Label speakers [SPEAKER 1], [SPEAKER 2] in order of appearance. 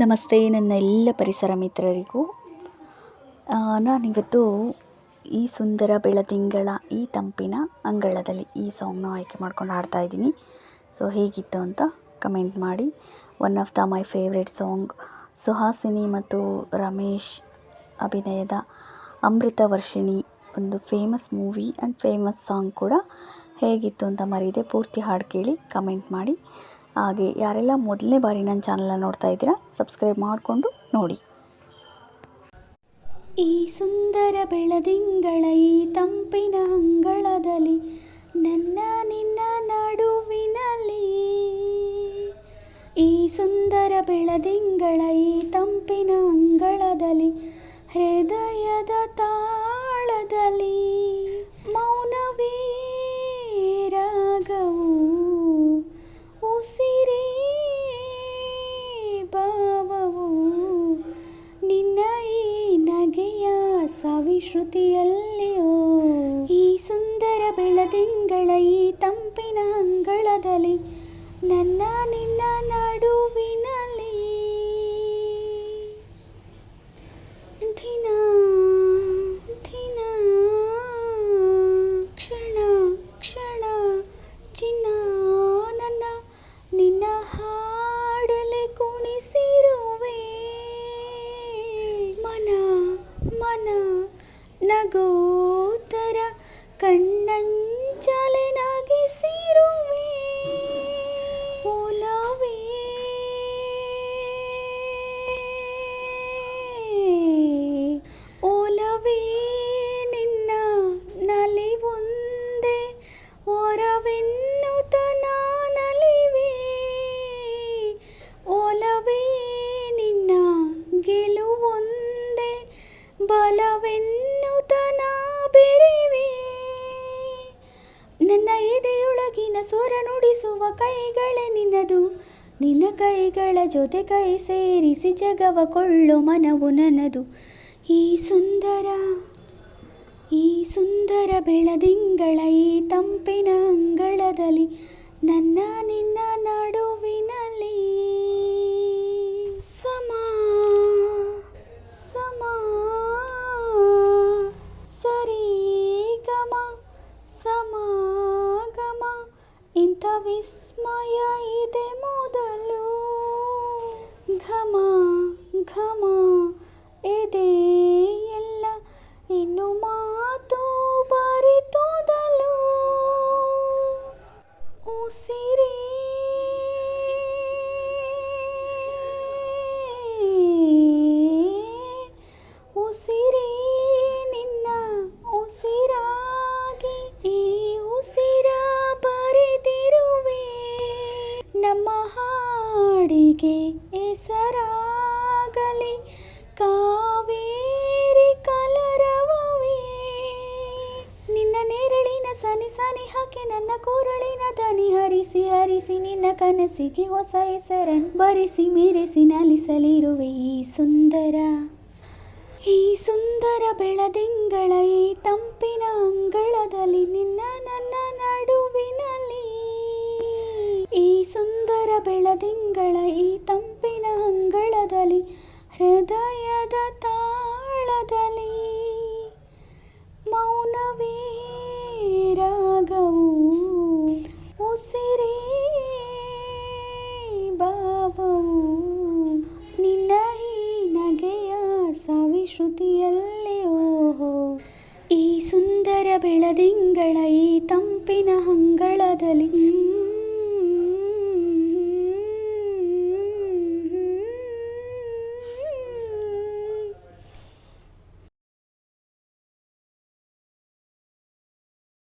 [SPEAKER 1] ನಮಸ್ತೆ ನನ್ನ ಎಲ್ಲ ಪರಿಸರ ಮಿತ್ರರಿಗೂ. ನಾನಿವತ್ತು ಈ ಸುಂದರ ಬೆಳದಿಂಗಳ ಈ ತಂಪಿನ ಅಂಗಳದಲ್ಲಿ ಈ ಸಾಂಗ್ನ ಆಯ್ಕೆ ಮಾಡ್ಕೊಂಡು ಹಾಡ್ತಾ ಇದ್ದೀನಿ. ಸೊ ಹೇಗಿತ್ತು ಅಂತ ಕಮೆಂಟ್ ಮಾಡಿ. One of the my favourite song Suhasini ಮತ್ತು ರಮೇಶ್ ಅಭಿನಯದ ಅಮೃತ ವರ್ಷಿಣಿ ಒಂದು famous movie and famous song ಕೂಡ ಹೇಗಿತ್ತು ಅಂತ ಮರೀದೆ ಪೂರ್ತಿ ಹಾಡು ಕೇಳಿ ಕಮೆಂಟ್ ಮಾಡಿ. ಹಾಗೆ ಯಾರೆಲ್ಲ ಮೊದಲನೇ ಬಾರಿ ನನ್ನ ಚಾನಲ್ನ ನೋಡ್ತಾ ಇದ್ದೀರಾ ಸಬ್ಸ್ಕ್ರೈಬ್ ಮಾಡಿಕೊಂಡು ನೋಡಿ.
[SPEAKER 2] ಈ ಸುಂದರ ಬೆಳದಿಂಗಳ ಈ ತಂಪಿನ ಅಂಗಳದಲ್ಲಿ, ನನ್ನ ನಿನ್ನ ನಡುವಿನಲ್ಲಿ. ಈ ಸುಂದರ ಬೆಳದಿಂಗಳ ಈ ತಂಪಿನ ಅಂಗಳದಲ್ಲಿ, ಹೃದಯದ ತಾಳದಲ್ಲಿ. ಸವಿಶ್ರುತಿಯಲ್ಲಿಯೋ ಈ ಸುಂದರ ಬೆಳದಿಂಗಳ ಈ ತಂಪಿನ ಅಂಗಳದಲ್ಲಿ ನನ್ನ ನಿನ್ನ ನಡುವಿನಲ್ಲಿ ನಗೋತರ ಕಣ್ಣಂಚಲೆ ನಗಿಸಿರುವೆ. ಒಲವೇ ಒಲವೇ ನಿನ್ನ ನಲಿವುಂದೆ ಒರವೆನ್ನುತ ನಾನಲಿವೆ. ಒಲವೇ ನಿನ್ನ ಗೆಲುವೊಂದೆ ಬಲವೆನ್ನುತ್ತ ನನ್ನ ಎದೆಯೊಳಗಿನ ಸ್ವರ ನುಡಿಸುವ ಕೈಗಳೇ ನಿನ್ನದು. ನಿನ್ನ ಕೈಗಳ ಜೊತೆ ಕೈ ಸೇರಿಸಿ ಜಗವ ಕೊಳ್ಳೋ ಮನವು ನನ್ನದು. ಈ ಸುಂದರ ಈ ಸುಂದರ ಬೆಳದಿಂಗಳ ಈ ತಂಪಿನ ಅಂಗಳದಲ್ಲಿ ನನ್ನ ನಿನ್ನ ನಡುವಿನಲ್ಲಿ ಇದೆ ಮೊದಲು. ಘಮ ಘಮ ಇದೆ ಎಲ್ಲ. ಇನ್ನು ಮಾತು ಬರಿತೋದಲು. ಉಸಿರೇ ಹಾಡಿಗೆ ಹೆಸರಾಗಲಿ. ಕಾವೇರಿ ಕಲರವೇ ನಿನ್ನ ನೆರಳಿನ ಸನಿ ಸನಿ ಹಾಕಿ ನನ್ನ ಕೂರಳಿನ ದನಿ ಹರಿಸಿ ಹರಿಸಿ ನಿನ್ನ ಕನಸಿಗೆ ಹೊಸ ಹೆಸರನ್ನು ಬರೆಸಿ ಮೆರೆಸಿ ನಲಿಸಲಿರುವೆ ಈ ಸುಂದರ. ಈ ಸುಂದರ ಬೆಳದಿಂಗಳ ಈ ತಂಪಿನ ಅಂಗಳದಲ್ಲಿ ನಿನ್ನ ನನ್ನ ನಡುವಿನಲ್ಲಿ ಸುಂದರ ಬೆಳದಿಂಗಳ ಈ ತಂಪಿನ ಅಂಗಳದಲ್ಲಿ, ಹೃದಯದ ತಾಳದಲ್ಲಿ ಮೌನವೇ ರಾಗವು ಉಸಿರೇ ಭಾವವು. ನಿನ್ನ ಈ ನಗೆಯ ಸವಿಶ್ರುತಿಯಲ್ಲಿ ಓಹೋ, ಈ ಸುಂದರ ಬೆಳದಿಂಗಳ ಈ ತಂಪಿನ ಅಂಗಳದಲ್ಲಿ